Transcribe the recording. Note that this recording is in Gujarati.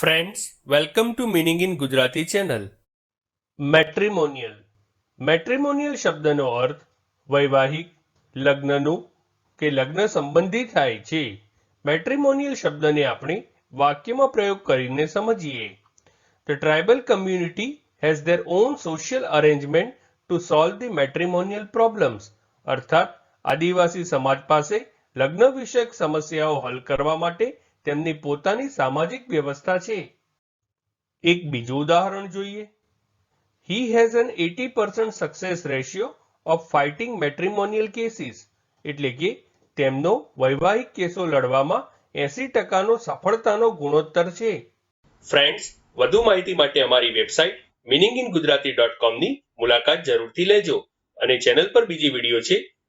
Friends welcome to meaning in Gujarati channel matrimonial matrimonial શબ્દનો અર્થ વૈવાહિક, લગ્નનું કે લગ્ન સંબંધી થાય છે. મેટ્રિમોનિયલ શબ્દને આપણે વાક્યમાં પ્રયોગ કરીને સમજીએ. The tribal community has their own social arrangement to solve the matrimonial problems અર્થાત, આદિવાસી સમાજ પાસે લગ્ન વિષયક સમસ્યાઓ હલ કરવા માટે તેમની પોતાની સામાજિક વ્યવસ્થા છે. એક બીજું ઉદાહરણ જોઈએ. He has an eighty percent success ratio of fighting matrimonial cases એટલે કે તેમનો વૈવાહિક કેસો લડવામાં એસી ટકાનો સફળતાનો ગુણોત્તર છે. ફ્રેન્ડ્સ વધુ માહિતી માટે અમારી website meaning in Gujarati dot કોમની મુલાકાત જરૂરથી લેજો અને ચેનલ પર બીજી વીડિયો છે